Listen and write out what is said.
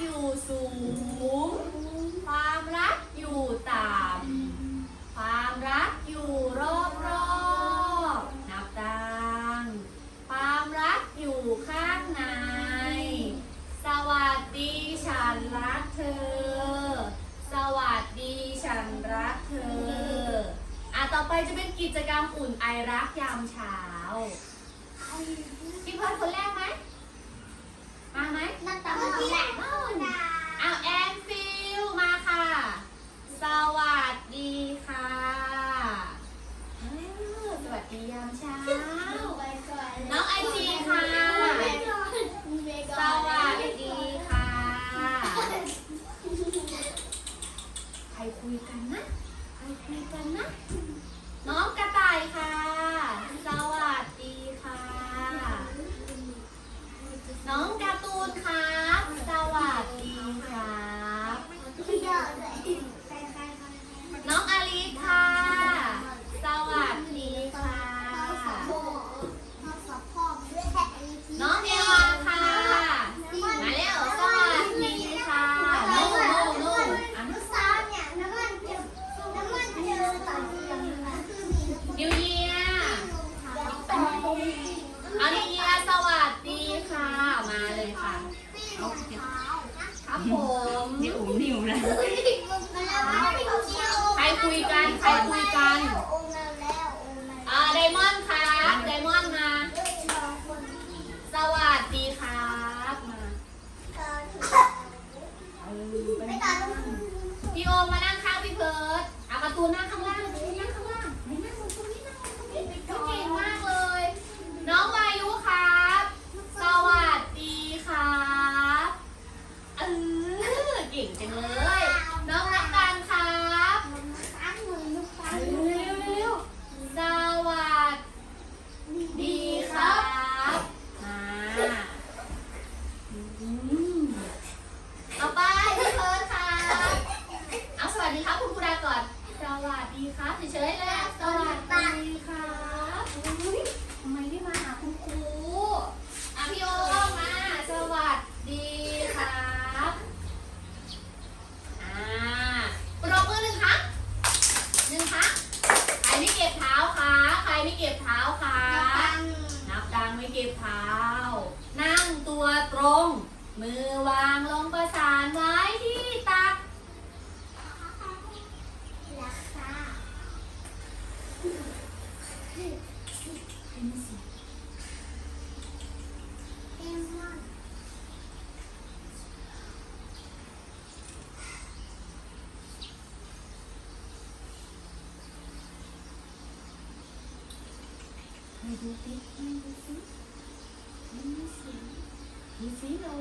อยู่สูง ความรักอยู่ต่ำ ความรักอยู่รอบรอบนับดังความรักอยู่ข้างใน สวัสดีฉันรักเธอ สวัสดีฉันรักเธอ อะต่อไปจะเป็นกิจกรรมอุ่นไอรักยามเช้าพี่เพิร์ดคนแรกไหม มาไหมน้ำตาลแหละเอาแอนฟิลมาค่ะ สวัสดีค่ะอ้าวสวัสดียามเช้า น้องไอจีค่ะ สวัสดีค่ะ ใครคุยกันนะ ใครคุยกันนะ น้องกระต่ายค่ะสวัสดีค่ะ น้องการ์ตูนครับ สวัสดีครับ น้องอลิสค่ะ สวัสดีค่ะ น้องเอวาค่ะ มาเร็วสวัสดีค่ะโน่โน่โน่อะนิวเยียเอานิวเยียสวัสดีค่ะ มาเลยค่ะ ครับผม นี่อุ๋มนิวเลย ใครคุยกัน ใครคุยกันอ่าไดมอนด์ครับไดมอนด์มา สวัสดีครับมาเออไปนั่งพี่โอมมานั่งข้างพี่เพิร์ดเอากร์ตูนนั่งข้างล่างการ์ตูนนั่งข้างล่างไหนนั่งตรงนี้นั่งตรงนี้เก่งมากเลย น้องวายุครับ สวัสดีครับเออเก่งจังเลย น้องนักการครับเร็วเร็วเร็วสวัสดีครับมาอืมต่อไปพี่เพิร์ดครับเอาสวัสดีครับคุณครูดาก่อน ส วัสดีครับเฉยๆเลยสวัสดีครับอุ๊ยทำไมได้มาหาคุณครูอะพี่โอมา สวัสดีครับอ่าปรบมือหนึ่งครั้งหนึ่งครั้งใครไม่เก็บเท้าคะใครไม่เก็บเท้าคะนับดังไม่เก็บเท้า นั่งตัวตรง มือวางลงประสานไว้ที่ตัก ให้ดูสิให้ดูสิให้ดูสิดูสิเรา